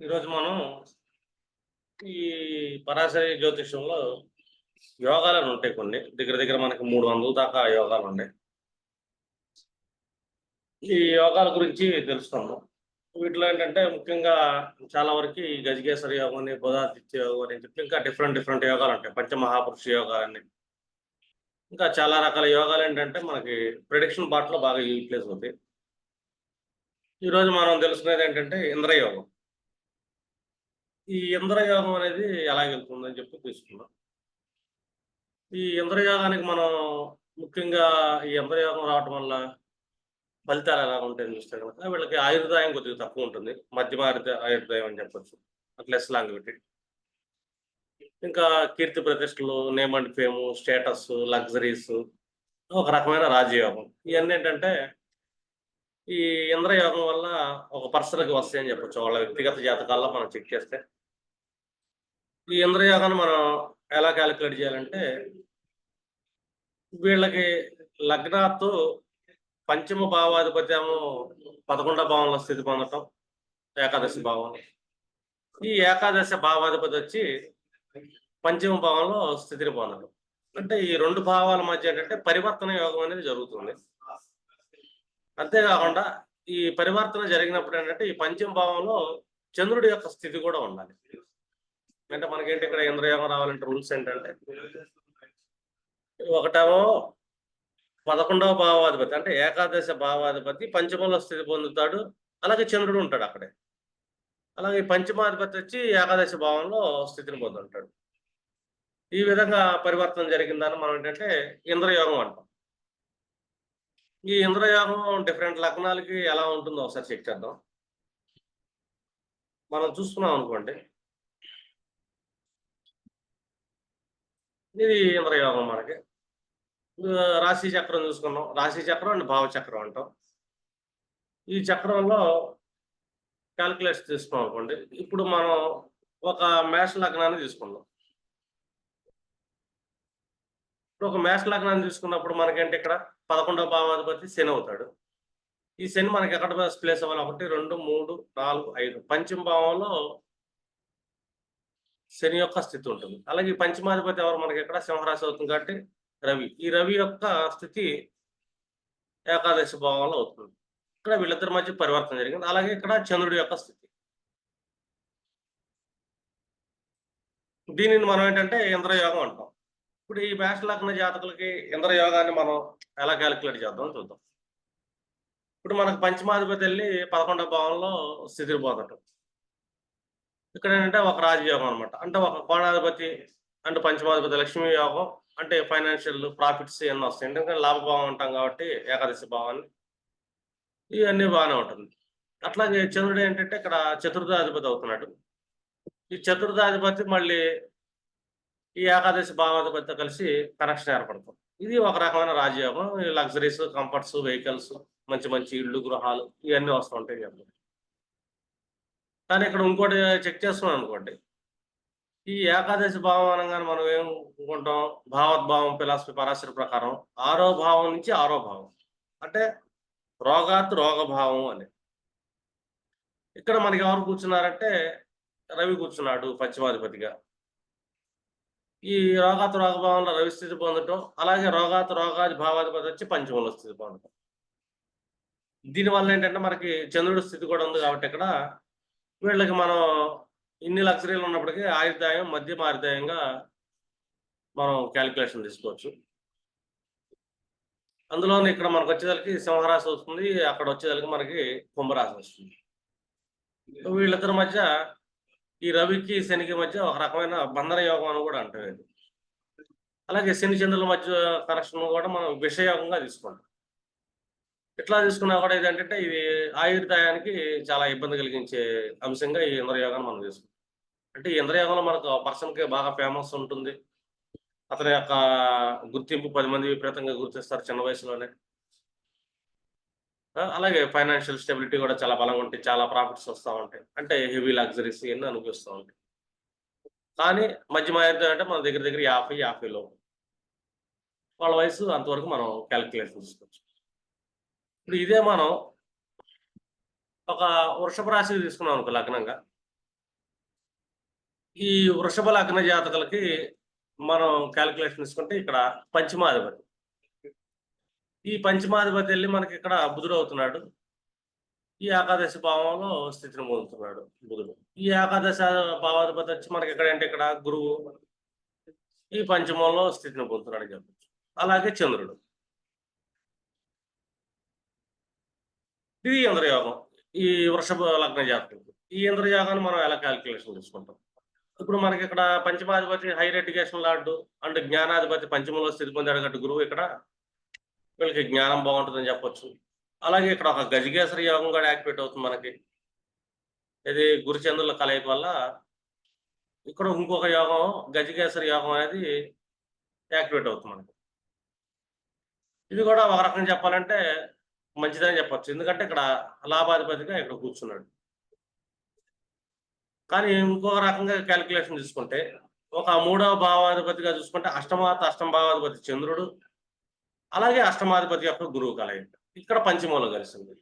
ఈరోజు మనం ఈ పరాశరి జ్యోతిషంలో యోగాలను ఉంటాయి కొన్ని. దగ్గర దగ్గర మనకి మూడు వందల దాకా యోగాలు ఉన్నాయి. ఈ యోగాల గురించి తెలుసుకుందాం. వీటిలో ఏంటంటే ముఖ్యంగా చాలా వరకు ఈ గజకేశ్వర యోగం అని బుధాదిత్య యోగం అని చెప్పి ఇంకా డిఫరెంట్ డిఫరెంట్ యోగాలు ఉంటాయి. పంచమహాపురుష యోగాలన్నీ ఇంకా చాలా రకాల యోగాలు ఏంటంటే మనకి ప్రిడిక్షన్ పార్ట్లో బాగా యూటిలైజ్ అవుతాయి. ఈరోజు మనం తెలుసుకునేది ఏంటంటే ఇంద్రయోగం. ఈ ఇంద్రయోగం అనేది ఎలా వెళ్తుందని చెప్పి తీసుకున్నాం. ఈ ఇంద్రయోగానికి మనం ముఖ్యంగా ఈ ఇంద్రయోగం రావటం వల్ల ఫలితాలు ఎలా ఉంటాయని చూస్తే కనుక వీళ్ళకి ఆయుర్దాయం కొద్దిగా తక్కువ ఉంటుంది. మధ్యమ ఆయుర్దాయం అని చెప్పొచ్చు. అట్లెస్ లాంగ్విటీ ఇంకా కీర్తి ప్రతిష్టలు name and fame status luxuries ఒక రకమైన రాజయోగం. ఇవన్నీ ఏంటంటే ఈ ఇంద్రయోగం వల్ల ఒక పర్సన్కి వస్తాయని చెప్పొచ్చు. వాళ్ళ వ్యక్తిగత జాతకాల్లో మనం చెక్ చేస్తే. ఈ ఇంద్రయోగాన్ని మనం ఎలా క్యాలిక్యులేట్ చేయాలంటే వీళ్ళకి లగ్నాత్తు పంచమ భావాధిపతి ఏమో పదకొండవ భావంలో స్థితి పొందటం ఏకాదశి భావం. ఈ ఏకాదశి భావాధిపతి వచ్చి పంచమ భావంలో స్థితిని పొందడం అంటే ఈ రెండు భావాల మధ్య ఏంటంటే పరివర్తన యోగం అనేది జరుగుతుంది. అంతేకాకుండా ఈ పరివర్తన జరిగినప్పుడు ఏంటంటే ఈ పంచమ భావంలో చంద్రుడి యొక్క స్థితి కూడా ఉండాలి. అంటే మనకేంటి ఇక్కడ ఇంద్రయోగం రావాలంటే రూల్స్ ఏంటంటే ఒకటేమో పదకొండవ భావాధిపతి అంటే ఏకాదశ భావాధిపతి పంచమంలో స్థితి పొందుతాడు అలాగే చంద్రుడు ఉంటాడు అక్కడే. అలాగే పంచమాధిపతి వచ్చి ఏకాదశ భావంలో స్థితిని పొందుంటాడు. ఈ విధంగా పరివర్తన జరిగిందని మనం ఏంటంటే ఇంద్రయోగం అంటాం. ఈ ఇంద్రయోగం డిఫరెంట్ లగ్నాలకి ఎలా ఉంటుందో ఒకసారి చెక్ చేద్దాం. మనం చూసుకున్నాం అనుకోండి ఇది ఇంద్రయోగం మనకి? రాశి చక్రం చూసుకున్నాం. రాశి చక్రం అండ్ భావ చక్రం అంటాం. ఈ చక్రంలో క్యాల్కులేట్ తీసుకున్నాం అనుకోండి. ఇప్పుడు మనం ఒక మేష లగ్నాన్ని తీసుకున్నాం ఇప్పుడు ఒక మేష లగ్నాన్ని తీసుకున్నప్పుడు మనకేంటి ఇక్కడ? పదకొండవ భావాధిపతి శని అవుతాడు. ఈ శని మనకి ఎక్కడ ప్లేస్ అవ్వాలి? ఒకటి రెండు మూడు నాలుగు ఐదు. పంచమ భావంలో శని యొక్క స్థితి ఉంటుంది. అలాగే ఈ పంచమాధిపతి ఎవరు? మనకి ఇక్కడ సింహరాశి అవుతుంది కాబట్టి రవి. ఈ రవి యొక్క స్థితి ఏకాదశి భావంలో అవుతుంది. ఇక్కడ వీళ్ళిద్దరి మధ్య పరివర్తన జరిగింది. అలాగే ఇక్కడ చంద్రుడి యొక్క స్థితి. దీనిని మనం ఏంటంటే ఇంద్రయోగం అంటాం. ఇప్పుడు ఈ మేష లగ్న జాతకులకి ఇంద్రయోగాన్ని మనం ఎలా క్యాలిక్యులేట్ చేద్దాం చూద్దాం. ఇప్పుడు మనకు పంచమాధిపతి వెళ్ళి పదకొండవ భావంలో స్థితిని ఇక్కడ ఏంటంటే ఒక రాజయోగం అనమాట అంటే ఒక కోణాధిపతి అంటే పంచమాధిపతి లక్ష్మీ యోగం అంటే ఫైనాన్షియల్ ప్రాఫిట్స్ ఇవన్నీ వస్తాయి. ఎందుకంటే లాభభావం ఉంటాం కాబట్టి ఏకాదశి భావాన్ని ఇవన్నీ బాగానే ఉంటుంది. అట్లాగే చంద్రుడు ఏంటంటే ఇక్కడ చతుర్థాధిపతి అవుతున్నాడు. ఈ చతుర్థాధిపతి మళ్ళీ ఈ ఏకాదశి భావాధిపతితో కలిసి కనెక్షన్ ఏర్పడతాం ఇది ఒక రకమైన రాజయోగం. ఈ లగ్జరీస్ కంఫర్ట్స్ వెహికల్స్ మంచి మంచి ఇళ్ళు గృహాలు ఇవన్నీ వస్తూ ఉంటాయి. కానీ ఇక్కడ ఇంకోటి చెక్ చేస్తున్నాం అనుకోండి. ఈ ఏకాదశి భావం అనగానే మనం ఏం అనుకుంటాం? భావోద్భావం ఫిలాసఫీ పరాశర ప్రకారం ఆరో భావం నుంచి ఆరో భావం. అంటే రోగాత్ రోగభావం అని. ఇక్కడ మనకి ఎవరు కూర్చున్నారంటే రవి కూర్చున్నాడు పశ్చిమాధిపతిగా. ఈ రోగాత్ రోగభావంలో రవి స్థితి పొందటం అలాగే రోగాత్ రోగాది భావాధిపతి వచ్చి పంచమంలో స్థితి పొందటం. దీనివల్ల ఏంటంటే మనకి చంద్రుడి స్థితి కూడా ఉంది కాబట్టి ఇక్కడ వీళ్ళకి మనం ఇన్ని లగ్జరీలు ఉన్నప్పటికీ ఆయుర్దాయం మధ్యమ ఆయుర్దాయంగా మనం క్యాలిక్యులేషన్ తీసుకోవచ్చు. అందులో ఇక్కడ మనకు వచ్చేసరికి సింహరాశి వస్తుంది అక్కడ వచ్చేసరికి మనకి కుంభరాశి వస్తుంది. వీళ్ళిద్దరి మధ్య ఈ రవికి శనికి మధ్య ఒక రకమైన బంధన యోగం అని కూడా అంటారు. అలాగే శని చంద్రుల మధ్య కనెక్షన్ కూడా మనం విషయోగంగా తీసుకుంటాం ఇట్లా చూసుకున్నా కూడా ఏంటంటే ఇది ఆయుర్దాయానికి చాలా ఇబ్బంది కలిగించే అంశంగా ఈ ఇంద్రయోగాన్ని మనం తీసుకుంటాం. అంటే ఈ ఇంద్రయోగంలో మనకు పర్సన్కి బాగా ఫేమస్ ఉంటుంది. అతని యొక్క గుర్తింపు పది మంది విపరీతంగా గుర్తిస్తారు చిన్న వయసులోనే. అలాగే ఫైనాన్షియల్ స్టెబిలిటీ కూడా చాలా బలంగా ఉంటాయి. చాలా ప్రాఫిట్స్ వస్తూ ఉంటాయి. అంటే హెవీ లగ్జరీస్ ఇవన్నీ అనిపిస్తూ ఉంటాయి. కానీ మధ్య ఆయుర్దాయం అంటే మన దగ్గర దగ్గర యాభై యాభైలో వాళ్ళ వయసు అంతవరకు మనం క్యాలిక్యులేషన్ తీసుకోవచ్చు. ఇప్పుడు ఇదే మనం ఒక వృషభ రాశి తీసుకున్నాం అనుకో లగ్నంగా. ఈ వృషభ లగ్న జాతకులకి మనం క్యాలిక్యులేషన్ తీసుకుంటే ఇక్కడ పంచమాధిపతి. ఈ పంచమాధిపతి వెళ్ళి మనకి ఇక్కడ బుధుడు అవుతున్నాడు. ఈ ఏకాదశి భావంలో స్థితిని పొందుతున్నాడు బుధుడు. ఈ ఏకాదశ భావాధిపతి వచ్చి మనకి ఎక్కడ ఇక్కడ గురువు. ఈ పంచమంలో స్థితిని పొందుతున్నాడు అని చెప్పచ్చు అలాగే చంద్రుడు. ఇది ఇంద్రయోగం ఈ వృషభ లగ్న జాతకులకు ఈ ఇంద్రయోగాన్ని మనం ఎలా క్యాలిక్యులేషన్ తీసుకుంటాం? ఇప్పుడు మనకి ఇక్కడ పంచమాధిపతి హైయర్ ఎడ్యుకేషన్ లార్డు అండ్ జ్ఞానాధిపతి పంచమంలో స్థితి పొందాడు కాబట్టి గురువు ఇక్కడ వీళ్ళకి జ్ఞానం బాగుంటుందని చెప్పొచ్చు. అలాగే ఇక్కడ ఒక గజకేసరి యోగం కూడా యాక్టివేట్ అవుతుంది మనకి. ఇది గురుచంద్రుల కలయిక వల్ల ఇక్కడ ఇంకొక యోగం గజకేసరి యోగం అనేది యాక్టివేట్ అవుతుంది మనకి. ఇది కూడా ఒక రకంగా చెప్పాలంటే మంచిదని చెప్పచ్చు. ఎందుకంటే ఇక్కడ లాభాధిపతిగా ఇక్కడ కూర్చున్నాడు. కానీ ఇంకొక రకంగా క్యాలిక్యులేషన్ చూసుకుంటే ఒక మూడవ భావాధిపతిగా చూసుకుంటే అష్టమాత అష్టమ భావాధిపతి చంద్రుడు అలాగే అష్టమాధిపతి యొక్క గురువు కలయిక. ఇక్కడ పంచమూలం కలిసింది.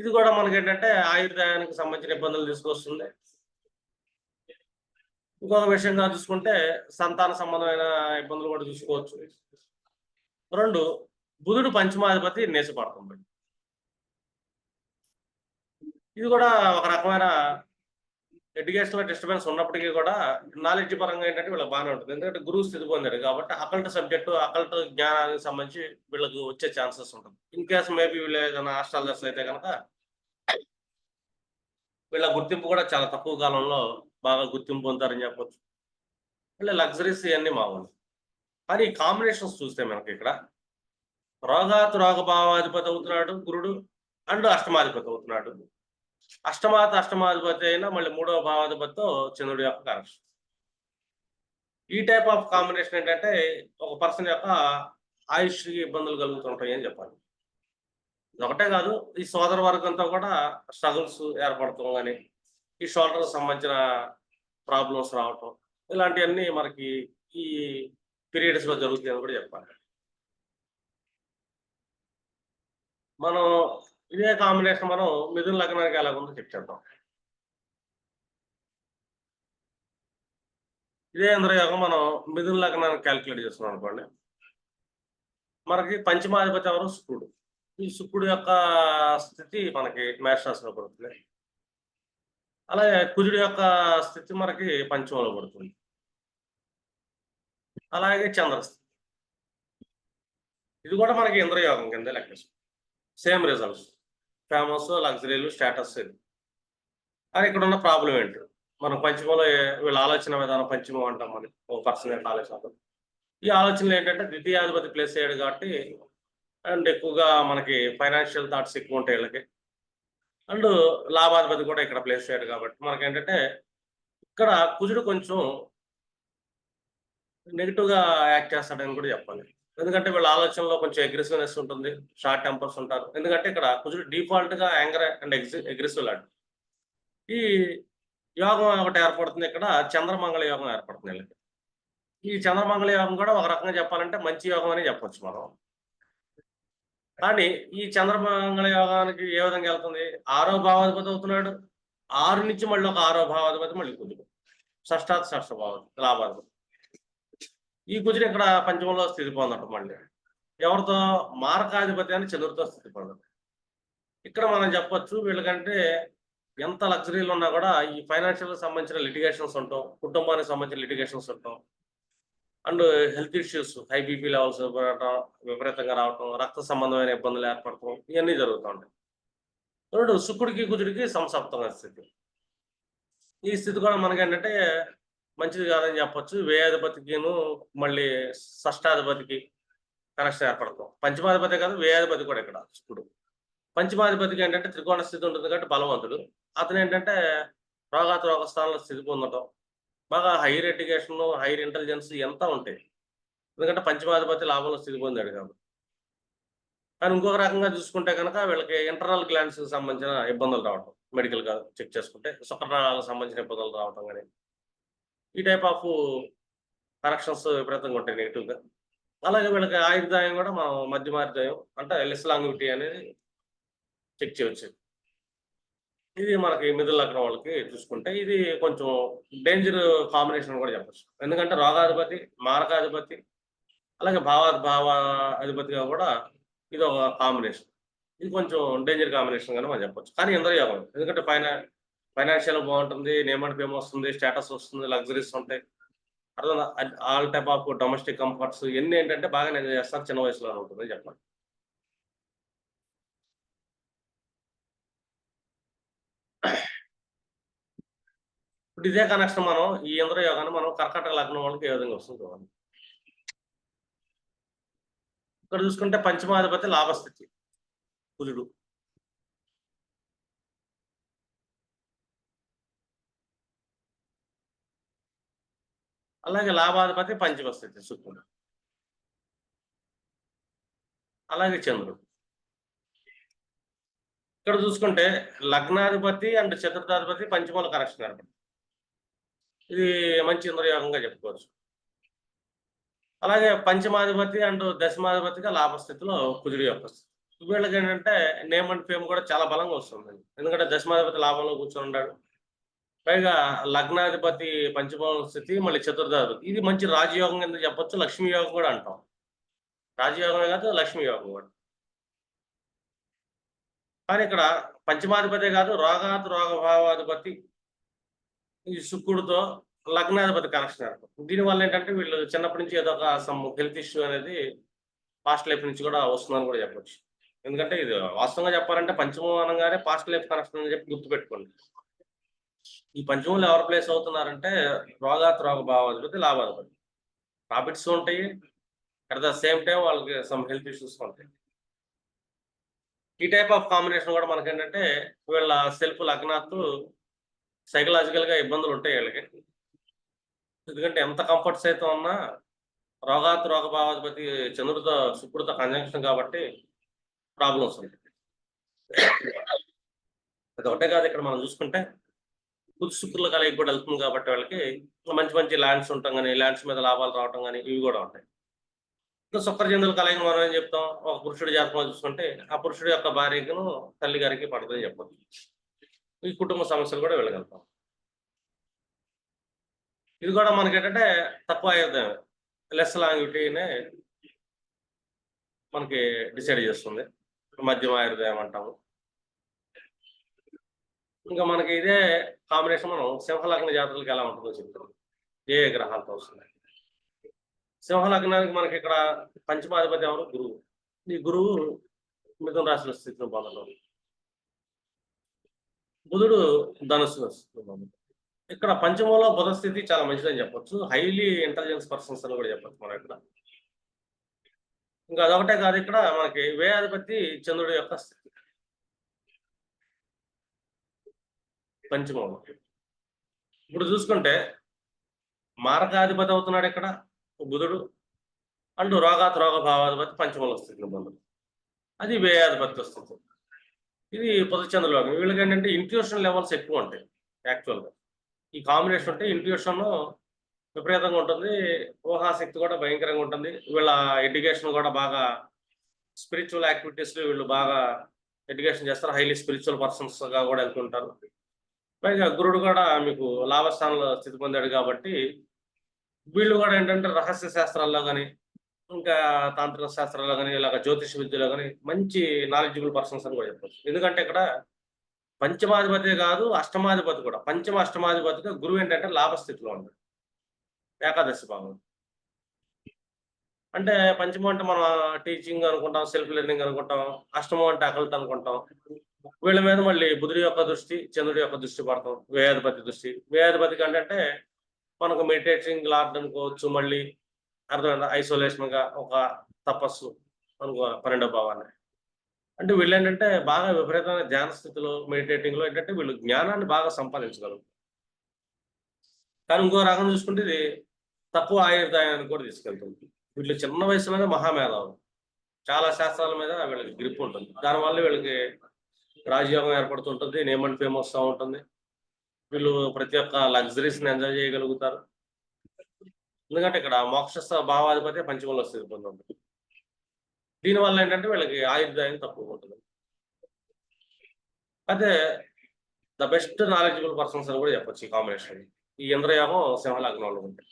ఇది కూడా మనకి ఏంటంటే ఆయుర్దాయానికి సంబంధించిన ఇబ్బందులు తీసుకొస్తుంది. ఇంకొక విషయంగా చూసుకుంటే సంతాన సంబంధమైన ఇబ్బందులు కూడా చూసుకోవచ్చు. రెండు బుధుడు పంచమాధిపతి నేసపడుతుంది ఇది కూడా ఒక రకమైన ఎడ్యుకేషనల్ డిస్టర్బెన్స్ ఉన్నప్పటికీ కూడా నాలెడ్జ్ పరంగా ఏంటంటే వీళ్ళకి బాగానే ఉంటుంది. ఎందుకంటే గురువు స్థితి పొందాడు కాబట్టి అకల్ట్ సబ్జెక్టు అకల్ట్ జ్ఞానానికి సంబంధించి వీళ్ళకి వచ్చే ఛాన్సెస్ ఉంటుంది. ఇన్ కేసు మేబీ వీళ్ళు ఏదైనా ఆస్ట్రాలజర్స్ అయితే కనుక వీళ్ళ గుర్తింపు కూడా చాలా తక్కువ కాలంలో బాగా గుర్తింపు పొందుతారని చెప్పొచ్చు. వీళ్ళ లగ్జరీస్ ఇవన్నీ మామూలు. కానీ కాంబినేషన్స్ చూస్తే మనకి ఇక్కడ రోగాత్ రోగభావాధిపతి అవుతున్నాడు గురుడు అండ్ అష్టమాధిపతి అవుతున్నాడు. అష్టమాత అష్టమాధిపతి అయినా మళ్ళీ మూడవ భావాధిపతితో చంద్రుడి యొక్క కనెక్షన్. ఈ టైప్ ఆఫ్ కాంబినేషన్ ఏంటంటే ఒక పర్సన్ యొక్క ఆయుష్ ఇబ్బందులు కలుగుతుంటాయి అని చెప్పాలి. ఒకటే కాదు ఈ సోదర వర్గంతో కూడా స్ట్రగుల్స్ ఏర్పడటం కానీ ఈ షోల్డర్ సంబంధించిన ప్రాబ్లమ్స్ రావటం ఇలాంటివన్నీ మనకి ఈ పీరియడ్స్లో జరుగుతాయని కూడా చెప్పాలి. మనం ఇదే కాంబినేషన్ మనం మిథున లగ్నానికి ఎలాగుందో చెక్ చేద్దాం. ఇదే ఇంద్రయోగం మనం మిథున లగ్నాన్ని క్యాలిక్యులేట్ చేస్తున్నాం అనుకోండి. మనకి పంచమాధిపతి ఎవరు? శుక్రుడు. ఈ శుక్రుడు యొక్క స్థితి మనకి మేషరాశిలో పడుతుంది. అలాగే కుజుడు యొక్క స్థితి మనకి పంచమంలో పడుతుంది. అలాగే చంద్రస్థితి. ఇది కూడా మనకి ఇంద్రయోగం కింద లెక్కేస్తాం సేమ్ రిజల్ట్స్ ఫేమస్ లగ్జరీలు స్టేటస్ ఇది. కానీ ఇక్కడ ఉన్న ప్రాబ్లం ఏంటి? మనం పంచమంలో వీళ్ళ ఆలోచన విధానం పంచమం అంటాం మనం ఒక పర్సన్ యొక్క ఆలోచన ఈ ఆలోచనలు ఏంటంటే ద్వితీయాధిపతి ప్లేస్ అయ్యాడు కాబట్టి అండ్ ఎక్కువగా మనకి ఫైనాన్షియల్ థాట్స్ ఎక్కువ ఉంటాయి వీళ్ళకి. అండ్ లాభాధిపతి కూడా ఇక్కడ ప్లేస్ అయ్యాడు కాబట్టి మనకి ఏంటంటే ఇక్కడ కుజుడు కొంచెం నెగిటివ్గా యాక్ట్ చేస్తాడని కూడా చెప్పాలి. ఎందుకంటే వీళ్ళ ఆలోచనలో కొంచెం అగ్రెసివ్నెస్ ఉంటుంది షార్ట్ టెంపర్స్ ఉంటారు. ఎందుకంటే ఇక్కడ కుజుడు డిఫాల్ట్గా యాంగర్ అండ్ అగ్రెసివ్ లాంటి ఈ యోగం ఒకటి ఏర్పడుతుంది ఇక్కడ చంద్రమంగళ యోగం ఏర్పడుతుంది వీళ్ళకి. ఈ చంద్రమంగళ యోగం కూడా ఒక రకంగా చెప్పాలంటే మంచి యోగం అని చెప్పొచ్చు మనం. కానీ ఈ చంద్రమంగళ యోగానికి ఏ విధంగా వెళ్తుంది? ఆరో భావాధిపతి అవుతున్నాడు. ఆరు నుంచి మళ్ళీ ఒక ఆరో భావాధిపతి మళ్ళీ కొద్దిగా షష్టాత్ షష్ట భావాధిపతి లాభాధిపతి. ఈ కుజుడు ఇక్కడ పంచమంలో స్థితి పొందట మళ్ళీ? ఎవరితో? మారకాధిపత్యాన్ని చంద్రుడితో స్థితి పొందట ఇక్కడ మనం చెప్పొచ్చు వీళ్ళకంటే ఎంత లగ్జరీలు ఉన్నా కూడా ఈ ఫైనాన్షియల్ సంబంధించిన లిటిగేషన్స్ ఉంటాం కుటుంబానికి సంబంధించిన లిటిగేషన్స్ ఉంటాం. And health issues high BP levels విపరీతంగా రావటం రక్త సంబంధమైన ఇబ్బందులు ఏర్పడటం ఇవన్నీ జరుగుతూ ఉంటాయి. రెండు శుక్రుడికి కుజుడికి సంసప్తమైన స్థితి. ఈ స్థితి కూడా మనకి ఏంటంటే మంచిది కాదని చెప్పొచ్చు. వ్యయాధిపతికిను మళ్ళీ షష్టాధిపతికి కనెక్షన్ ఏర్పడతాం. పంచమాధిపతి కాదు వ్యయాధిపతి కూడా ఇక్కడ శుక్రుడు పంచమాధిపతికి ఏంటంటే త్రికోణ స్థితి ఉంటుంది కాబట్టి బలవంతుడు. అతను ఏంటంటే రోగాత రోగ స్థానంలో స్థితి పొందటం బాగా హైర్ ఎడ్యుకేషన్ హైర్ ఇంటెలిజెన్స్ ఎంత ఉంటాయి ఎందుకంటే పంచమాధిపతి లాభంలో స్థితి పొందాడు కాబట్టి. కానీ ఇంకొక రకంగా చూసుకుంటే కనుక వీళ్ళకి ఇంటర్నల్ గ్లాండ్స్కి సంబంధించిన ఇబ్బందులు రావటం మెడికల్గా చెక్ చేసుకుంటే. శుక్రనాళాలకు సంబంధించిన ఇబ్బందులు రావటం కానీ ఈ టైప్ ఆఫ్ కరెక్షన్స్ విపరీతంగా ఉంటాయి నెగిటివ్గా అలాగే వీళ్ళకి ఆయుర్దాయం కూడా మనం మధ్య మార్దాయం అంటే లెస్ లాంగ్విటీ అనేది చెక్ చేయవచ్చు ఇది మనకి మిథున అక్కడ వాళ్ళకి చూసుకుంటే ఇది కొంచెం డేంజర్ కాంబినేషన్ కూడా చెప్పచ్చు. ఎందుకంటే రోగాధిపతి మారకాధిపతి అలాగే భావాద్భావ అధిపతిగా కూడా ఇది ఒక కాంబినేషన్ ఇది కొంచెం డేంజర్ కాంబినేషన్ కానీ మనం చెప్పొచ్చు. కానీ ఇంద్రయోగం ఎందుకంటే పైన ఫైనాన్షియల్ బాగుంటుంది నేమ్ అండ్ ఫేమ్ వస్తుంది స్టేటస్ వస్తుంది లగ్జరీస్ ఉంటాయి. అర్థం all type of domestic comforts ఇవన్నీ ఏంటంటే బాగా నేను చేస్తాను చిన్న వయసులో ఉంటుంది చెప్పండి ఇప్పుడు ఇదే కనెక్షన్ మనం ఈ ఇంద్ర యోగాన్ని మనం కర్కాటక లగ్నం వాళ్ళకి ఏ విధంగా వస్తుంది చూడండి. ఇక్కడ చూసుకుంటే పంచమాధిపతి లాభస్థితి కుజుడు అలాగే లాభాధిపతి పంచమస్థితి శుక్రుడు. అలాగే చంద్రుడు. ఇక్కడ చూసుకుంటే లగ్నాధిపతి అండ్ చతుర్థాధిపతి పంచమూల కరెక్షన్ ఏర్పడింది ఇది మంచి ఇంద్రయోగంగా చెప్పుకోవచ్చు. అలాగే పంచమాధిపతి అండ్ దశమాధిపతిగా లాభస్థితిలో కుజుడు యొక్క స్థితి. వీళ్ళకి ఏంటంటే నేమ్ అండ్ ఫేమ్ కూడా చాలా బలంగా వస్తుంది. ఎందుకంటే దశమాధిపతి లాభంలో కూర్చొని ఉన్నాడు పైగా లగ్నాధిపతి పంచభవన స్థితి మళ్ళీ చతుర్థాధిపతి ఇది మంచి రాజయోగం కింద చెప్పొచ్చు లక్ష్మీ యోగం కూడా అంటాం. రాజయోగమే కాదు లక్ష్మీ యోగం కూడా. కానీ ఇక్కడ పంచమాధిపతి కాదు రోగాత్ రోగభావాధిపతి ఈ శుక్రుడితో లగ్నాధిపతి కనెక్షన్ ఏర్పడుతుంది. దీనివల్ల ఏంటంటే వీళ్ళు చిన్నప్పటి నుంచి ఏదో ఒక సమ్ హెల్త్ ఇష్యూ అనేది పాస్ట్ లైఫ్ నుంచి కూడా వస్తుందని కూడా చెప్పొచ్చు. ఎందుకంటే ఇది వాస్తవంగా చెప్పాలంటే పంచమం అనగానే పాస్ట్ లైఫ్ కనెక్షన్ అని చెప్పి గుర్తుపెట్టుకోండి. ఈ పంచమంలో ఎవరు ప్లేస్ అవుతున్నారంటే రోగాత్ రోగ భావాధిపతి లాభాధిపతి. ప్రాఫిట్స్ ఉంటాయి. అట్ ద సేమ్ టైం వాళ్ళకి సమ్ హెల్త్ ఇష్యూస్ ఉంటాయి. ఈ టైప్ ఆఫ్ కాంబినేషన్ కూడా మనకి ఏంటంటే వీళ్ళ సెల్ఫ్ లగ్నాత్తు సైకలాజికల్గా ఇబ్బందులు ఉంటాయి వీళ్ళకి. ఎందుకంటే ఎంత కంఫర్ట్స్ అయితే ఉన్నా రోగాత్ రోగ భావాధిపతి చంద్రుడితో శుక్రుడితో కంజంక్షన్ కాబట్టి ప్రాబ్లమ్స్ ఉంటాయి. అది ఒకటే కాదు ఇక్కడ మనం చూసుకుంటే బుద్ధి శుక్రుల కలయిక కూడా వెళ్తుంది కాబట్టి వాళ్ళకి మంచి మంచి ల్యాండ్స్ ఉంటాం కానీ ల్యాండ్స్ మీద లాభాలు రావటం కానీ ఇవి కూడా ఉంటాయి. ఇంకా శుక్రచంద్రుల కలయిక మనం ఏం చెప్తాం? ఒక పురుషుడి జాతకం చూసుకుంటే ఆ పురుషుడి యొక్క భార్యను తల్లి గారికి పడుతుందని చెప్పచ్చు. ఈ కుటుంబ సమస్యలు కూడా వెళ్ళగలుగుతాం. ఇది కూడా మనకి ఏంటంటే తక్కువ ఆయుర్దాయం లెస్ లాంగ్విటీనే మనకి డిసైడ్ చేస్తుంది. మధ్యమ ఆయుర్దాయం అంటాము. ఇంకా మనకి ఇదే కాంబినేషన్ మనం సింహలగ్న జాతరలకు ఎలా ఉంటుందో చెప్తాం ఏ గ్రహాలతో వస్తున్నాయి? సింహలగ్నానికి మనకి ఇక్కడ పంచమాధిపతి ఎవరు? గురువు. ఈ గురువు మిథున రాశిలో స్థితిని పొందడం బుధుడు ధనుసు ఇక్కడ పంచమంలో బుధ స్థితి చాలా మంచిదని చెప్పొచ్చు. హైలీ ఇంటెలిజెన్స్ పర్సన్స్ అని కూడా చెప్పొచ్చు మనం ఇక్కడ. ఇంకా అదొకటే కాదు ఇక్కడ మనకి వేయాధిపతి చంద్రుడి యొక్క స్థితి. పంచమంలో ఇప్పుడు చూసుకుంటే మారకాధిపతి అవుతున్నాడు ఇక్కడ బుధుడు. అంటూ రోగాత్ రోగ భావాధిపతి పంచమంలో వస్తుంది నిబంధనలు అది వ్యయాధిపతి వస్తుంది. ఇది పొదచంద్రలోకం. వీళ్ళకి ఏంటంటే ఇంట్యూషన్ లెవెల్స్ ఎక్కువ ఉంటాయి యాక్చువల్గా ఈ కాంబినేషన్ ఉంటే ఇంట్యూషన్ విపరీతంగా ఉంటుంది. ఊహాశక్తి కూడా భయంకరంగా ఉంటుంది. వీళ్ళ ఎడ్యుకేషన్ కూడా బాగా స్పిరిచువల్ యాక్టివిటీస్ వీళ్ళు బాగా ఎడ్యుకేషన్ చేస్తారు. హైలీ స్పిరిచువల్ పర్సన్స్గా కూడా వెళ్తుంటారు. పైగా గురుడు కూడా మీకు లాభస్థానంలో స్థితి పొందాడు కాబట్టి వీళ్ళు కూడా ఏంటంటే రహస్య శాస్త్రాల్లో కానీ ఇంకా తాంత్రిక శాస్త్రాల్లో కానీ ఇలాగ జ్యోతిష విద్యలో కానీ మంచి నాలెడ్జబుల్ పర్సన్స్ అని కూడా చెప్పచ్చు. ఎందుకంటే ఇక్కడ పంచమాధిపతి కాదు అష్టమాధిపతి కూడా. పంచమ అష్టమాధిపతిగా గురువు ఏంటంటే లాభస్థితిలో ఉంటాడు ఏకాదశి భాగం. అంటే పంచమం అంటే మనం టీచింగ్ అనుకుంటాం సెల్ఫ్ లెర్నింగ్ అనుకుంటాం అష్టమం అంటే అకల్ట్ అనుకుంటాం. వీళ్ళ మీద మళ్ళీ బుధుడి యొక్క దృష్టి చంద్రుడి యొక్క దృష్టి పడతాం వేయాధిపతి దృష్టి. వేయాధిపతికి అంటే మనకు మెడిటేటింగ్ లార్డ్ అనుకోవచ్చు మళ్ళీ అర్థమైందా? ఐసోలేషన్గా ఒక తపస్సు అనుకో పన్నెండో భావాన్ని. అంటే వీళ్ళు ఏంటంటే బాగా విపరీతమైన ధ్యాన స్థితిలో మెడిటేటింగ్లో ఏంటంటే వీళ్ళు జ్ఞానాన్ని బాగా సంపాదించగలరు. కానీ ఇంకో రకం చూసుకుంటే ఇది తక్కువ ఆయుర్దాయాన్ని కూడా తీసుకెళ్తుంది. వీళ్ళు చిన్న వయసులోనే మహామేధావులు. చాలా శాస్త్రాల మీద వీళ్ళకి గ్రిప్ ఉంటుంది. దానివల్ల వీళ్ళకి రాజ్యాంగం ఏర్పడుతుంటుంది నేమ్ అండ్ ఫేమ్ వస్తూ ఉంటుంది. వీళ్ళు ప్రతి ఒక్క లగ్జరీస్ని ఎంజాయ్ చేయగలుగుతారు. ఎందుకంటే ఇక్కడ మోక్షస్థ భావాధిపతి పంచమంలో స్థితి పొందుతుంది దీనివల్ల ఏంటంటే వీళ్ళకి ఆయుర్దాయం తక్కువ ఉంటుంది. అదే ద బెస్ట్ నాలెడ్జబుల్ పర్సన్స్ అని కూడా చెప్పొచ్చు ఈ కాంబినేషన్. ఈ ఇంద్రయోగం సింహలగ్నంలో ఉంటాయి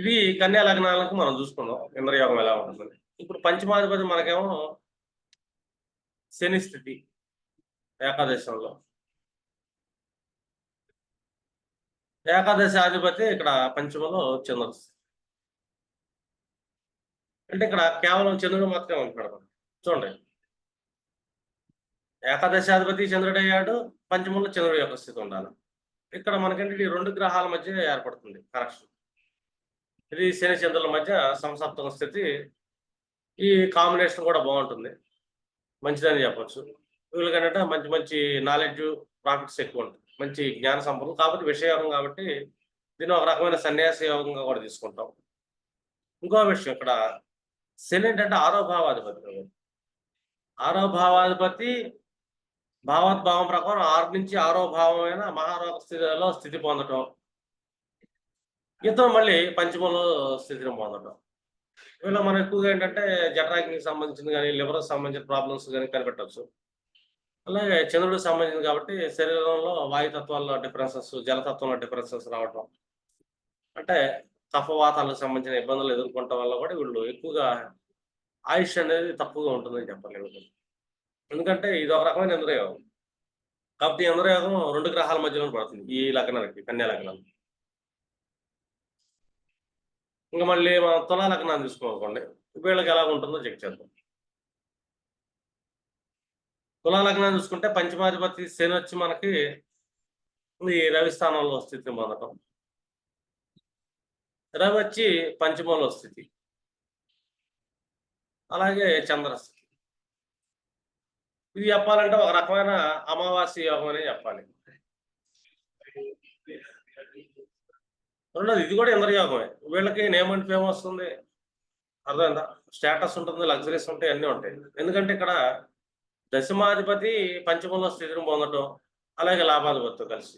ఇది కన్యా లగ్నాలకు మనం చూసుకుందాం. ఇంద్రయోగం ఎలా ఉంటుందని. ఇప్పుడు పంచమాధిపతి మనకేమో శని స్థితి ఏకాదశంలో. ఏకాదశి అధిపతి ఇక్కడ పంచమలో చంద్రుడు. అంటే ఇక్కడ కేవలం చంద్రుడు మాత్రమే ఉంటాడు మనకి. చూడండి. ఏకాదశాధిపతి చంద్రుడు అయ్యాడు పంచమంలో చంద్రుడు యొక్క స్థితి ఉండాలి. ఇక్కడ మనకంటే ఈ రెండు గ్రహాల మధ్య ఏర్పడుతుంది కరెక్షన్ ఇది శని చంద్రుల మధ్య సమసప్తమ స్థితి. ఈ కాంబినేషన్ కూడా బాగుంటుంది. మంచిదని చెప్పచ్చు. వీళ్ళకంటే మంచి మంచి నాలెడ్జ్ ప్రాఫిట్స్ ఎక్కువ ఉంటుంది మంచి జ్ఞాన సంపద కాబట్టి విషయం కాబట్టి దీన్ని ఒక రకమైన సన్యాస యోగంగా కూడా తీసుకుంటాం. ఇంకో విషయం ఇక్కడ. శని ఏంటంటే ఆరో భావాధిపతి ఆరో భావాధిపతి భావోద్భావం ప్రకారం ఆరు నుంచి ఆరో భావమైన మహారోగ స్థితిలో స్థితి పొందటం. ఇతను మళ్ళీ పంచమంలో స్థితిని పొందడం వీళ్ళ మనం ఎక్కువగా ఏంటంటే జటరాగ్నికి సంబంధించిన కానీ లివర్ సంబంధించిన ప్రాబ్లమ్స్ కానీ కనిపెట్టవచ్చు అలాగే చంద్రుడికి సంబంధించింది కాబట్టి శరీరంలో వాయుతత్వాల్లో డిఫరెన్సెస్ జలతత్వంలో డిఫరెన్సెస్ రావటం. అంటే కఫవాతాలకు సంబంధించిన ఇబ్బందులు ఎదుర్కొనటం వల్ల కూడా వీళ్ళు ఎక్కువగా ఆయుష్ అనేది తక్కువగా ఉంటుందని చెప్పాలి ఎందుకంటే ఇది ఒక రకమైన ఇంద్రయోగం కాబట్టి ఇంద్రయోగం రెండు గ్రహాల మధ్యలో పడుతుంది ఈ లగ్నానికి కన్యా లగ్నానికి. ఇంకా మళ్ళీ మనం తులా లగ్నాన్ని తీసుకోనుకోండి వీళ్ళకి ఎలా ఉంటుందో చెక్ చేద్దాం. తులా లగ్నాన్ని చూసుకుంటే పంచమాధిపతి శని వచ్చి మనకి ఈ రవి స్థానంలో స్థితి పొందటం. రవి వచ్చి పంచమంలో స్థితి. అలాగే చంద్రస్థితి ఇది చెప్పాలంటే ఒక రకమైన అమావాస్య యోగం అని చెప్పాలి. రెండోది ఇది కూడా ఇంద్రయోగమే. వీళ్ళకి నేమ్ అండ్ ఫేమ్ వస్తుంది. అర్థమైందా? స్టేటస్ ఉంటుంది లగ్జరీస్ ఉంటాయి అన్నీ ఉంటాయి. ఎందుకంటే ఇక్కడ దశమాధిపతి పంచమంలో స్థితిని పొందటం అలాగే లాభాధిపతితో కలిసి.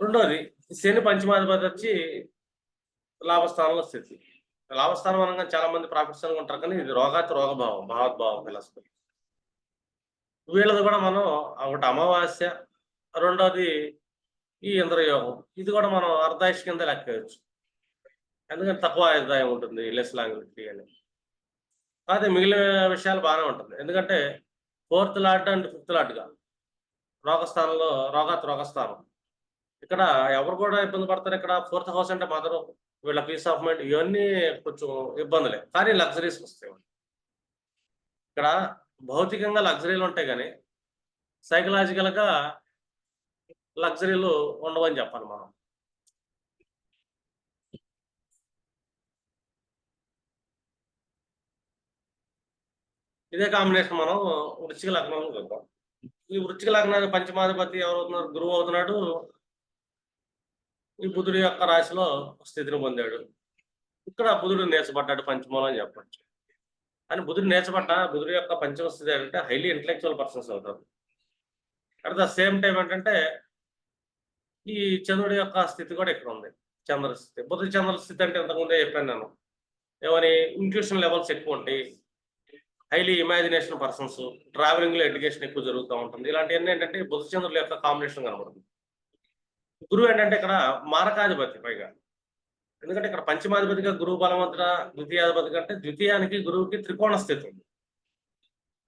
రెండోది శని పంచమాధిపతి వచ్చి లాభస్థానంలో స్థితి. లాభస్థానం అనగా చాలా మంది ప్రాఫిట్స్ అనుకుంటారు కానీ ఇది రోగాతి రోగభావం భావద్భావం ఫిలాసఫీ. వీళ్ళది కూడా మనం ఒకటి అమావాస్య రెండోది ఈ ఇంద్రయోగం. ఇది కూడా మనం అర్ధాయుష్ కింద లెక్కవచ్చు ఎందుకంటే తక్కువ ఆదాయం ఉంటుంది లెస్ లాంగ్విటీ అని. కాకపోతే మిగిలిన విషయాలు బాగానే ఉంటుంది. ఎందుకంటే ఫోర్త్ లాట్ అండ్ ఫిఫ్త్ లాట్గా రోగస్థానంలో రోగాత్ రోగస్థానం. ఇక్కడ ఎవరు కూడా ఇబ్బంది పడతారు ఇక్కడ? ఫోర్త్ హౌస్ అంటే మదరు వీళ్ళ పీస్ ఆఫ్ మైండ్ ఇవన్నీ కొంచెం ఇబ్బందులే. కానీ లగ్జరీస్ వస్తాయి ఇక్కడ భౌతికంగా లగ్జరీలు ఉంటాయి కానీ సైకలాజికల్గా లగ్జరీలు ఉండవని చెప్పాలి మనం. ఇదే కాంబినేషన్ మనం వృచ్చిక లగ్నం చూద్దాం. ఈ వృచ్చిక లగ్నాన్ని పంచమాధిపతి ఎవరవుతున్నారు? గురువు అవుతున్నాడు. ఈ బుధుడి యొక్క రాశిలో స్థితిని పొందాడు. ఇక్కడ బుధుడు నేర్చబడ్డాడు పంచమూలం అని చెప్పచ్చు. కానీ బుధుడు నేర్చబడ్డ బుధుడి యొక్క పంచమ స్థితి ఏంటంటే హైలీ ఇంటలెక్చువల్ పర్సన్స్ అవుతారు. అట్ ద సేమ్ టైం ఏంటంటే ఈ చంద్రుడి యొక్క స్థితి కూడా ఇక్కడ ఉంది చంద్రస్థితి బుధ స్థితి అంటే ఇంతకుముందే చెప్పాను నేను. ఏమని? ఇంట్యూషన్ లెవెల్స్ ఎక్కువ ఉంటాయి. హైలీ ఇమాజినేషన్ పర్సన్స్ ట్రావెలింగ్లో ఎడ్యుకేషన్ ఎక్కువ జరుగుతూ ఉంటుంది. ఇలాంటివన్నీ ఏంటంటే బుధ చంద్రుల యొక్క కాంబినేషన్ కనబడుతుంది. గురువు ఏంటంటే ఇక్కడ మారకాధిపతి పైగా. ఎందుకంటే ఇక్కడ పంచమాధిపతిగా గురువు బలవంతుడ ద్వితీయాధిపతి కంటే ద్వితీయానికి గురువుకి త్రికోణ స్థితి ఉంది.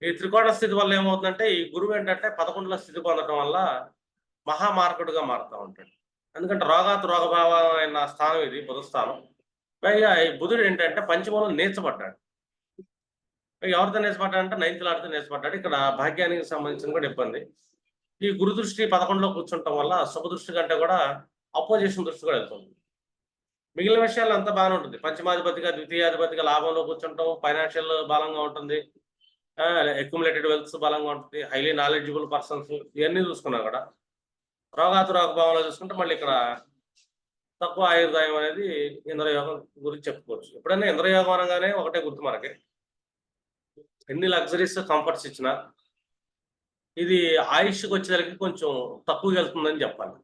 ఈ త్రికోణ స్థితి వల్ల ఏమవుతుందంటే ఈ గురువు ఏంటంటే పదకొండుల స్థితి పొందడం వల్ల మహామార్కుడుగా మారుతూ ఉంటాడు. ఎందుకంటే రోగాత్ రోగభావమైన స్థానం ఇది బుధ స్థానం పైగా ఈ బుధుడు ఏంటంటే పంచమంలో నేర్చబడ్డాడు పైగా ఎవరితో నేర్చబడ్డాడంటే నైన్త్ లాడితో నేర్చబడ్డాడు ఇక్కడ భాగ్యానికి సంబంధించిన కూడా ఇబ్బంది. ఈ గురు దృష్టి పదకొండులో కూర్చుంటాం వల్ల శుభ దృష్టి కంటే కూడా అపోజిషన్ దృష్టి కూడా వెళ్తుంది. మిగిలిన విషయాలు అంతా బాగానే ఉంటుంది. పంచమాధిపతిగా ద్వితీయాధిపతిగా లాభంలో కూర్చుంటాం. ఫైనాన్షియల్ బలంగా ఉంటుంది. అక్యుములేటెడ్ వెల్త్స్ బలంగా ఉంటుంది. హైలీ నాలెడ్జబుల్ పర్సన్స్ ఇవన్నీ చూసుకున్నా కూడా రోగాతు భావంలో చూసుకుంటే మళ్ళీ ఇక్కడ తక్కువ ఆయుర్దాయం అనేది ఇంద్రయోగం గురించి చెప్పుకోవచ్చు. ఎప్పుడైనా ఇంద్రయోగం అనగానే ఒకటే గుర్తు మనకి. ఎన్ని లగ్జరీస్ కంఫర్ట్స్ ఇచ్చినా ఇది ఆయుష్కి వచ్చేసరికి కొంచెం తక్కువ వెళ్తుందని చెప్పాలి.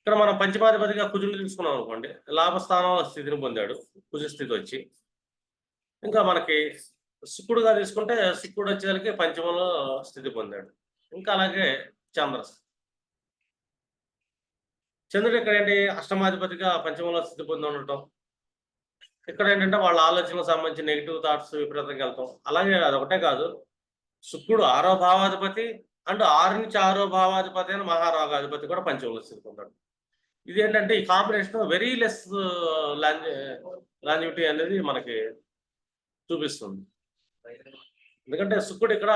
ఇక్కడ మనం పంచమాధిపతిగా కుజుని తీసుకున్నాం అనుకోండి. లాభస్థానంలో స్థితిని పొందాడు. కుజ స్థితి వచ్చి ఇంకా మనకి శుక్రుడుగా తీసుకుంటే శుక్రుడు వచ్చేసరికి పంచమంలో స్థితి పొందాడు. ఇంకా అలాగే చంద్రస్థితి. చంద్రుడు ఇక్కడ ఏంటి అష్టమాధిపతిగా పంచమంలో స్థితి పొంది ఉండటం. ఇక్కడ ఏంటంటే వాళ్ళ ఆలోచనకు సంబంధించి నెగిటివ్ థాట్స్ విపరీతంగా వెళ్తాం. అలాగే అదొకటే కాదు. శుక్రుడు ఆరో భావాధిపతి అండ్ ఆరు నుంచి ఆరో భావాధిపతి అని మహారాగాధిపతి కూడా పంచమంలో స్థితి పొందాడు. ఇది ఏంటంటే ఈ కాంబినేషన్ వెరీ లెస్ లాంజివిటీ అనేది మనకి చూపిస్తుంది. ఎందుకంటే శుక్రుడు ఇక్కడ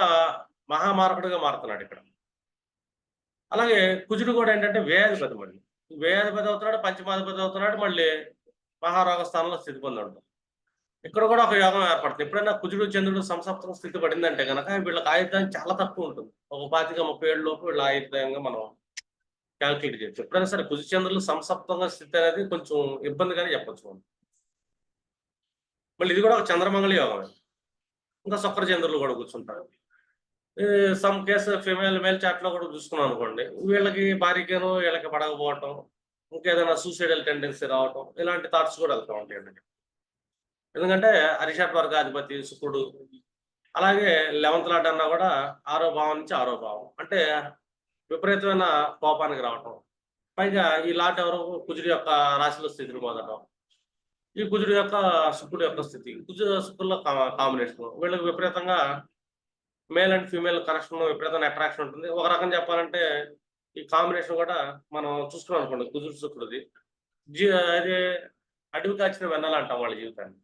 మహామారకుడుగా మారుతున్నాడు ఇక్కడ. అలాగే కుజుడు కూడా ఏంటంటే వ్యయాధిపతి మళ్ళీ వ్యయాధిపతి అవుతున్నాడు పంచమాధిపతి అవుతున్నాడు మళ్ళీ మహారోగ స్థానంలో స్థితి పొందాడు. ఇక్కడ కూడా ఒక యోగం ఏర్పడుతుంది. ఎప్పుడైనా కుజుడు చంద్రుడు సంసప్తం స్థితి పడిందంటే కనుక వీళ్ళకి ఆయుర్దాయం చాలా తక్కువ ఉంటుంది. ఒక పాతిక ముప్పై ఏళ్ళ లోపు వీళ్ళ ఆయుర్దాయంగా మనం క్యాల్కులేట్ చేయొచ్చు. ఎప్పుడైనా సరే కుజు చంద్రులు సంసప్తంగా స్థితి అనేది కొంచెం ఇబ్బందిగానే చెప్పొచ్చు మనం. మళ్ళీ ఇది కూడా ఒక చంద్రమంగళ యోగమే. ఇంకా శుక్ర చంద్రులు కూడా కూర్చుంటారు. సమ్ కేసు ఫిమేల్ మేల్ చాట్లో కూడా చూసుకున్నాం అనుకోండి. వీళ్ళకి భార్యకేను వీళ్ళకి పడకపోవటం ఇంకేదైనా సూసైడల్ టెండెన్సీ రావటం ఇలాంటి థాట్స్ కూడా వెళ్తూ ఉంటాయండి ఎందుకంటే అరిషట్ వర్గాధిపతి శుక్రుడు అలాగే లెవెంత్ లాట్ అన్నా కూడా ఆరో భావం నుంచి ఆరో భావం. అంటే విపరీతమైన కోపానికి రావటం. పైగా ఈ లాట్ ఎవరు? కుజుడి యొక్క రాశిలో స్థితిని పొందడం ఈ కుజుడి యొక్క శుక్రుడు యొక్క స్థితి. కుజ శుక్రుల కాంబినేషన్. వీళ్ళకి విపరీతంగా మేల్ అండ్ ఫీమేల్ కనెక్షన్ ఎప్పుడైతే అట్రాక్షన్ ఉంటుంది. ఒక రకం చెప్పాలంటే ఈ కాంబినేషన్ కూడా మనం చూసుకున్నాం అనుకోండి కుజుడు శుక్రుడిది. జీ అదే అడవి కాచిన వెన్నెల అంటాం వాళ్ళ జీవితాన్ని.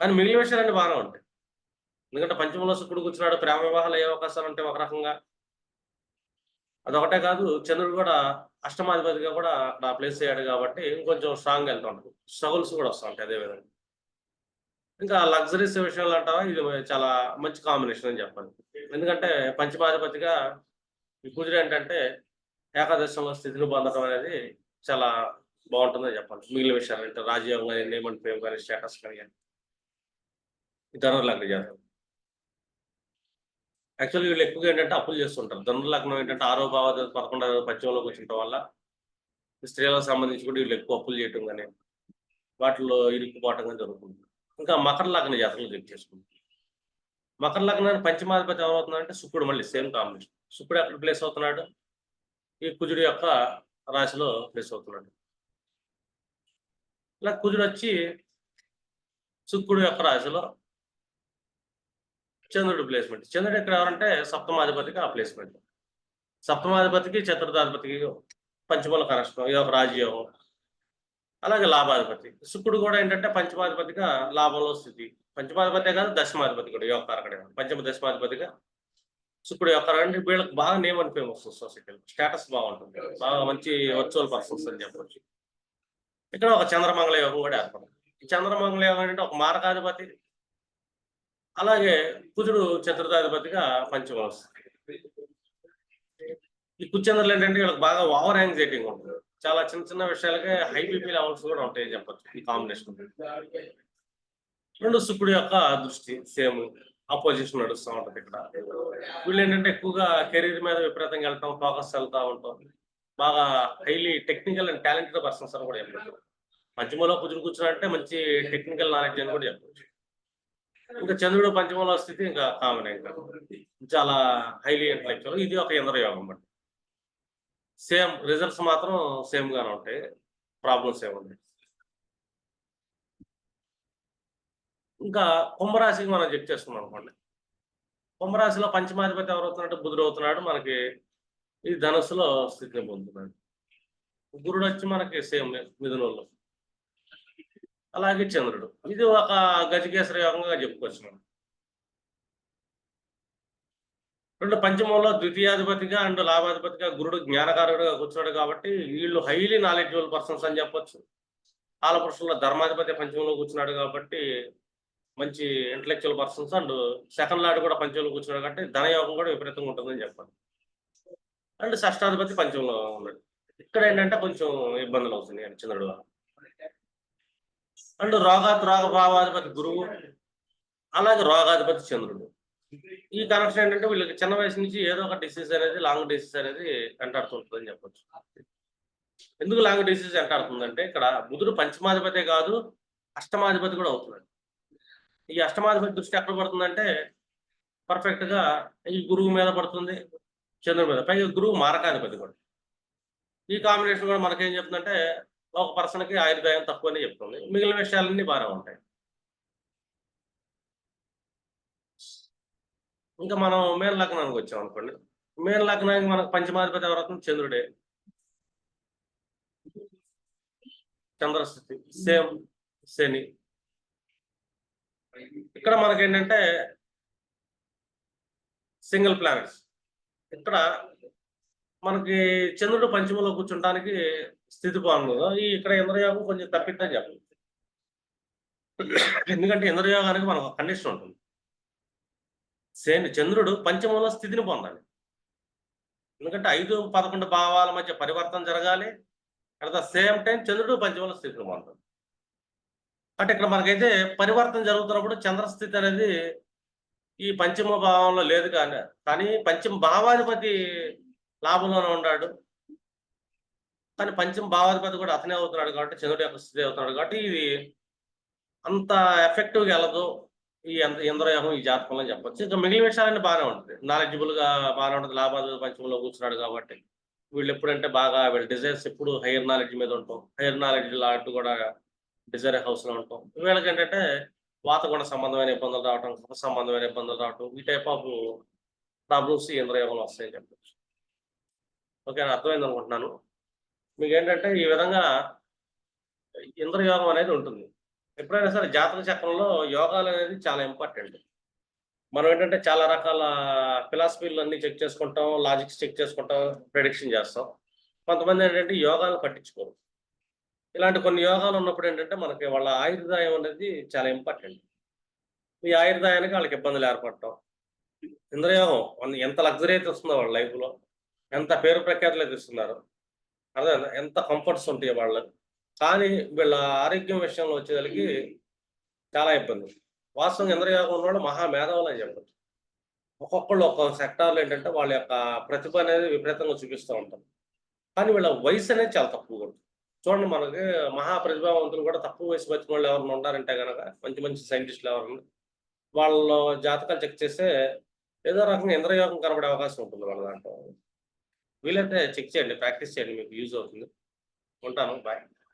కానీ మిగిలిన విషయాలన్నీ బాగానే ఉంటాయి. ఎందుకంటే పంచమంలో శుక్రుడు కూర్చున్నాడు ప్రేమ వివాహాలు అయ్యే అవకాశాలు ఉంటాయి ఒక రకంగా. అదొకటే కాదు చంద్రుడు కూడా అష్టమాధిపతిగా కూడా అక్కడ ప్లేస్ అయ్యాడు కాబట్టి ఇంకొంచెం స్ట్రాంగ్ వెళ్తూ ఉంటాడు స్ట్రగుల్స్ కూడా వస్తూ ఉంటాయి అదే విధంగా. ఇంకా లగ్జరీస్ విషయాలు అంటావా? ఇది చాలా మంచి కాంబినేషన్ అని చెప్పాలి. ఎందుకంటే పంచమాధిపతిగా ఈ కుజుడు ఏంటంటే ఏకాదశంలో స్థితిని పొందడం అనేది చాలా బాగుంటుందని చెప్పాలి. మిగిలిన విషయాలు అంటే రాజయోగం కానీ నేమ్ అండ్ ఫేమ్ కానీ స్టేటస్ కానీ ధనుర్లగ్న జాతకం యాక్చువల్లీ వీళ్ళు ఎక్కువగా ఏంటంటే అప్పులు చేస్తుంటారు. ధనుర్లగ్నం ఏంటంటే ఆరో భావ పదకొండవ పశ్చిమలోకి వచ్చిన వల్ల స్త్రీలకు సంబంధించి కూడా వీళ్ళు ఎక్కువ అప్పులు చేయటం కానీ వాటిలో ఇరుక్కుపోవటం కానీ జరుగుతుంది. ఇంకా మకర లగ్న జాతకలు చెక్ చేసుకుంటాం. మకర లగ్నాన్ని పంచమాధిపతి ఏమవుతుందంటే శుక్రుడు మళ్ళీ సేమ్ కాంబినేషన్. శుక్రుడు ఎక్కడ ప్లేస్ అవుతున్నాడు? ఈ కుజుడు యొక్క రాశిలో ప్లేస్ అవుతున్నాడు. ఇలా కుజుడు వచ్చి శుక్రుడు యొక్క రాశిలో చంద్రుడు ప్లేస్మెంట్ చంద్రుడు ఎక్కడ ఎవరంటే సప్తమాధిపతికి ఆ ప్లేస్మెంట్ సప్తమాధిపతికి చతుర్థాధిపతికి పంచమల కనెక్షన్ ఇది ఒక రాజయోగం. అలాగే లాభాధిపతి. శుక్రుడు కూడా ఏంటంటే పంచమాధిపతిగా లాభంలో స్థితి. పంచమాధిపతి కాదు దశమాధిపతి కూడా యోగ కారకుడే పంచమ దశమాధిపతిగా శుక్రుడు యొక్క వీళ్ళకి బాగా నేమ్ అని ఫేమస్ సొసైటీలో స్టేటస్ బాగుంటుంది. బాగా మంచి వర్చువల్ పర్సన్స్ అని చెప్పవచ్చు ఇక్కడ ఒక చంద్రమంగళ యోగం కూడా ఏర్పడింది. ఈ చంద్రమంగళ యోగం అంటే ఒక మారకాధిపతి అలాగే కుజుడు చతుర్థాధిపతిగా పంచమ వస్తుంది ఈ కుచంద్రులు ఏంటంటే వీళ్ళకి బాగా ఓవర్ యాంగ్జైటీ ఉంటుంది చాలా చిన్న చిన్న విషయాలకే హై బీపీ లెవెల్స్ కూడా ఉంటాయి చెప్పచ్చు. ఈ కాంబినేషన్ రెండు శుక్రుడు యొక్క దృష్టి సేమ్ అపోజిషన్ నడుస్తూ ఉంటుంది ఇక్కడ. వీళ్ళు ఏంటంటే ఎక్కువగా కెరీర్ మీద విపరీతంగా వెళ్తాం ఫోకస్ వెళ్తా ఉంటాం. బాగా highly technical and talented persons అని కూడా చెప్పచ్చు. పంచమలో కుజుడు కూర్చున్నారంటే మంచి టెక్నికల్ నాలెడ్జ్ అని కూడా చెప్పచ్చు. ఇంకా చంద్రుడు పంచమలో స్థితి ఇంకా కామన్ ఇంకా. చాలా హైలీ ఇంటలెక్చువల్ ఇది ఒక ఇంద్రయోగం యోగం సేమ్ రిజల్ట్స్ మాత్రం సేమ్ గానే ఉంటాయి. ప్రాబ్లమ్స్ ఏమి ఇంకా కుంభరాశికి మనం చెక్ చేసుకున్నాం అనుకోండి. కుంభరాశిలో పంచమాధిపతి ఎవరు అవుతున్నట్టు బుధుడు అవుతున్నాడు. మనకి ఈ ధనస్సులో స్థితిని పొందుతున్నాడు. గురుడు వచ్చి మనకి సేమ్ మిథునంలో. అలాగే చంద్రుడు. ఇది ఒక గజకేశ్వర యోగంగా చెప్పుకోవచ్చు మనం. రెండు పంచమంలో ద్వితీయాధిపతిగా అండ్ లాభాధిపతిగా గురుడు జ్ఞానకారుడుగా కూర్చున్నాడు కాబట్టి వీళ్ళు హైలీ నాలెడ్జబుల్ పర్సన్స్ అని చెప్పొచ్చు. కాలపురుషుల్లో ధర్మాధిపతి పంచమంలో కూర్చున్నాడు కాబట్టి మంచి intellectual persons and second lord కూడా పంచంలో కూర్చున్నాడు కాబట్టి ధనయోగం కూడా విపరీతంగా ఉంటుందని చెప్పాలి. అండ్ షష్టాధిపతి పంచంలో ఉన్నాడు. ఇక్కడ ఏంటంటే కొంచెం ఇబ్బందులు అవుతున్నాయి చంద్రుడు అండ్ రోగాత్ రోగ భావాధిపతి గురువు అలాగే రోగాధిపతి చంద్రుడు. ఈ కనెక్షన్ ఏంటంటే వీళ్ళకి చిన్న వయసు నుంచి ఏదో ఒక డిసీజ్ అనేది లాంగ్ డిసీజ్ అనేది వెంటాడుతుంటుందని చెప్పొచ్చు. ఎందుకు లాంగ్ డిసీజ్ వెంటాడుతుందంటే ఇక్కడ బుధుడు పంచమాధిపతే కాదు అష్టమాధిపతి కూడా అవుతున్నాడు. ఈ అష్టమాధిపతి దృష్టి ఎక్కడ పడుతుందంటే పర్ఫెక్ట్గా ఈ గురువు మీద పడుతుంది చంద్రుడి మీద. పైగా గురువు మారకాధిపతి కూడా. ఈ కాంబినేషన్ కూడా మనకేం చెప్తుందంటే ఒక పర్సన్కి ఆయుర్దాయం తక్కువనే చెప్తుంది. మిగిలిన విషయాలన్నీ బాగానే ఉంటాయి. ఇంకా మనం మేన లగ్నానికి వచ్చాం అనుకోండి. మేన లగ్నానికి మనకు పంచమాధిపతి ఎవరవుతుంది చంద్రుడే. చంద్రస్థితి సేమ్ శని. ఇక్కడ మనకి ఏంటంటే సింగిల్ ప్లానెట్స్. ఇక్కడ మనకి చంద్రుడు పంచమంలో కూర్చుంటానికి స్థితి బాగుంది ఈ ఇక్కడ ఇంద్రయోగం కొంచెం తప్పిద్దని చెప్పాలి. ఎందుకంటే ఇంద్రయోగానికి మనకు కండిషన్ ఉంటుంది. శని చంద్రుడు పంచమంలో స్థితిని పొందాలి. ఎందుకంటే ఐదు పదకొండు భావాల మధ్య పరివర్తన జరగాలి. అట్ ద సేమ్ టైం చంద్రుడు పంచమంలో స్థితిని పొందాలి. అంటే ఇక్కడ మనకైతే పరివర్తన జరుగుతున్నప్పుడు చంద్రస్థితి అనేది ఈ పంచమ భావంలో లేదు కానీ కానీ పంచమ భావాధిపతి లాభంలోనే ఉన్నాడు. కానీ పంచమ భావాధిపతి కూడా అతనే అవుతున్నాడు కాబట్టి చంద్రుడు యొక్క స్థితి అవుతున్నాడు కాబట్టి ఇది అంత ఎఫెక్టివ్గా వెళ్ళదు. ఈ ఇంద్రయోగం ఈ జాతకంలో చెప్పచ్చు. ఇంకా మిగిలిన విషయాలన్నీ బాగానే ఉంటుంది నాలెడ్జిబుల్గా బాగానే ఉంటుంది. లాభాలు పంచంలో కూర్చున్నాడు కాబట్టి వీళ్ళు ఎప్పుడంటే బాగా వీళ్ళ డిజైర్స్ ఎప్పుడు హైయర్ నాలెడ్జ్ మీద ఉంటాం. హైయర్ నాలెడ్జ్ లాంటి కూడా డిజైర్ హౌస్లో ఉంటాం. వీళ్ళకి ఏంటంటే వాతగుణ సంబంధమైన ఇబ్బందులు రావటం కఫ సంబంధమైన ఇబ్బందులు రావటం ఈ టైప్ ఆఫ్ ప్రాబ్లమ్స్ ఇంద్రయోగంలో వస్తాయని చెప్పచ్చు. ఓకే అర్థమైంది అనుకుంటున్నాను. మీకు ఏంటంటే ఈ విధంగా ఇంద్రయోగం అనేది ఉంటుంది. ఎప్పుడైనా సరే జాతక చక్రంలో యోగాలు అనేది చాలా ఇంపార్టెంట్ మనం ఏంటంటే చాలా రకాల ఫిలాసఫీలు అన్ని చెక్ చేసుకుంటాం లాజిక్స్ చెక్ చేసుకుంటాం ప్రెడిక్షన్ చేస్తాం. కొంతమంది ఏంటంటే యోగాలు పట్టించుకోరు. ఇలాంటి కొన్ని యోగాలు ఉన్నప్పుడు ఏంటంటే మనకి వాళ్ళ ఆయుర్దాయం అనేది చాలా ఇంపార్టెంట్ ఈ ఆయుర్దాయానికి వాళ్ళకి ఇబ్బందులు ఏర్పడటం. ఇంద్రయోగం ఎంత లగ్జరీ అయితే వస్తుందో వాళ్ళ లైఫ్లో లో ఎంత పేరు ప్రఖ్యాతులు అయితే ఇస్తున్నారు. అదే ఎంత కంఫర్ట్స్ ఉంటాయి వాళ్ళకి. కానీ వీళ్ళ ఆరోగ్యం విషయంలో వచ్చేసరికి చాలా ఇబ్బంది వాస్తవంగా ఇంద్రయోగం ఉన్నవాళ్ళు మహా మేధావులు అని చెప్పచ్చు. ఒక్కొక్కళ్ళు ఒక్కొక్క సెక్టార్లో ఏంటంటే వాళ్ళ యొక్క ప్రతిభ అనేది విపరీతంగా చూపిస్తూ ఉంటారు. కానీ వీళ్ళ వయసు అనేది చాలా తక్కువగా ఉంటుంది. చూడండి మనకి మహా ప్రతిభావంతులు కూడా తక్కువ వయసు వచ్చిన వాళ్ళు ఎవరైనా ఉన్నారంటే కనుక మంచి మంచి సైంటిస్టులు ఎవరైనా వాళ్ళ జాతకాలు చెక్ చేస్తే ఏదో రకంగా ఇంద్రయోగం కనబడే అవకాశం ఉంటుంది వాళ్ళ దాంట్లో. వీలైతే చెక్ చేయండి ప్రాక్టీస్ చేయండి మీకు యూజ్ అవుతుంది. ఉంటాను బాయ్.